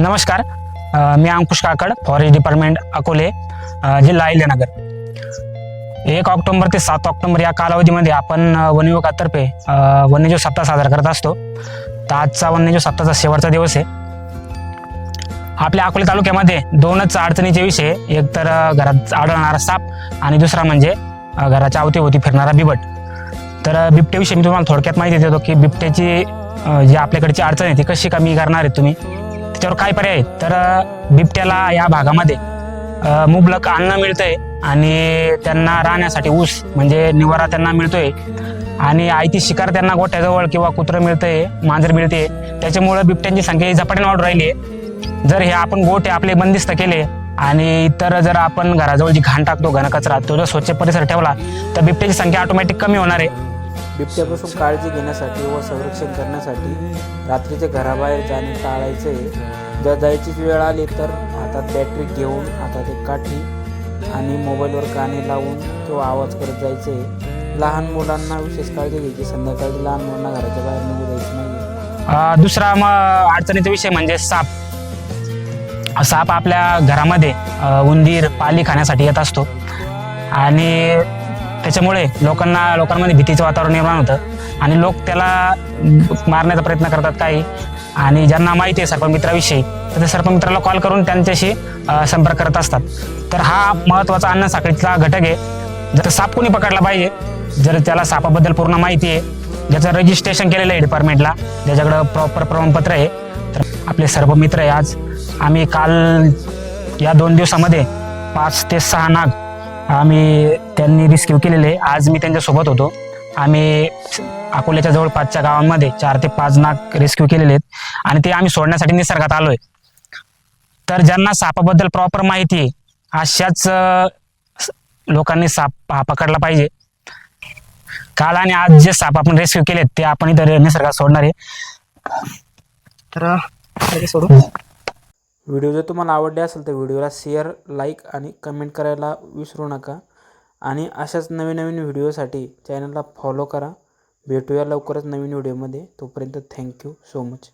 नमस्कार मी अंकुश काकड forest department Akole जिल्हा अहिल्यानगर. एक ऑक्टोबर ते सात ऑक्टोबर या कालावधीमध्ये आपण वन विभागातर्फे वन्यजीव सप्ताह साजरा करत असतो. तर आजचा वन्यजीव सप्ताहाचा शेवटचा दिवस आहे. आपल्या अकोले तालुक्यामध्ये दोनच अडचणीचे विषय एक तर घरात आढळणारा साप आणि दुसरा म्हणजे घराच्या अवतीभोवती फिरणारा बिबट. तर बिबट्याविषयी मी तुम्हाला थोडक्यात माहिती देतो की बिबट्याची जी आपल्याकडची अडचण आहे ती कशी कमी करणार आहे तुम्ही? त्याच्यावर काय पर्याय आहेत तर बिबट्याला या भागामध्ये मुबलक अन्न मिळतंय आणि त्यांना राहण्यासाठी ऊस म्हणजे निवारा त्यांना मिळतोय. आणि आयती शिकार त्यांना गोठ्याजवळ किंवा कुत्रं मिळतंय मांजर मिळते. त्याच्यामुळं बिबट्यांची संख्या ही झपाट्याने वाढून राहिली आहे. जर हे आपण गोठे आपले बंदिस्त केले आणि इतर जर आपण घराजवळ जी घाण टाकतो घनकचरा तो जर स्वच्छ परिसर ठेवला तर बिबट्याची संख्या ऑटोमॅटिक कमी होणार आहे. बिबट्यापासून काळजी घेण्यासाठी व संरक्षण करण्यासाठी रात्रीचे घराबाहेर जाणे टाळायचे. जर जायचीच वेळ आली तर हातात बॅटरी घेऊन हातात एक काठी आणि मोबाईलवर गाणे लावून किंवा आवाज करत जायचे. लहान मुलांना विशेष काळजी घ्यायची. संध्याकाळी लहान मुलांना घराच्या बाहेर निघू द्यायचं नाही दुसरा मग अडचणीचा विषय म्हणजे साप. साप आपल्या घरामध्ये उंदीर पाली खाण्यासाठी येत असतो. आणि त्याच्यामुळे लोकांना लोकांमध्ये भीतीचं वातावरण निर्माण होतं. आणि लोक त्याला मारण्याचा प्रयत्न करतात काही. आणि ज्यांना माहिती आहे सर्पमित्राविषयी तर त्या सर्पमित्राला कॉल करून त्यांच्याशी संपर्क करत असतात. तर हा महत्त्वाचा अन्न साखळीतला घटक आहे. जर साप कोणी पकडला पाहिजे जर त्याला सापाबद्दल पूर्ण माहिती आहे ज्याचं रजिस्ट्रेशन केलेलं आहे डिपार्टमेंटला ज्याच्याकडं प्रॉपर प्रमाणपत्र आहे तर आपले सर्व मित्र आहे आज. आम्ही काल या दोन दिवसामध्ये पाच ते सहा नाग आम्ही त्यांनी रिस्क्यू केलेले. आज मी त्यांच्यासोबत होतो. आम्ही अकोल्याच्या जवळपासच्या गावांमध्ये चार ते पाच नाग रेस्क्यू केलेले आहेत. आणि ते आम्ही सोडण्यासाठी निसर्गात आलोय. तर ज्यांना सापाबद्दल प्रॉपर माहिती आहे अशाच लोकांनी साप हा पकडला पाहिजे. काल आणि आज जे साप आपण रेस्क्यू केलेत ते आपण इथं निसर्गात सोडणार आहे. तर सोडू. व्हिडिओ जर तुम्हाला आवडले असेल तर व्हिडिओला शेअर लाईक आणि कमेंट करायला विसरू नका. आणि अशाच नवीन नवीन व्हिडिओसाठी चॅनलला फॉलो करा. भेटूया लवकरच नवीन व्हिडिओमध्ये. तोपर्यंत थँक्यू सो मच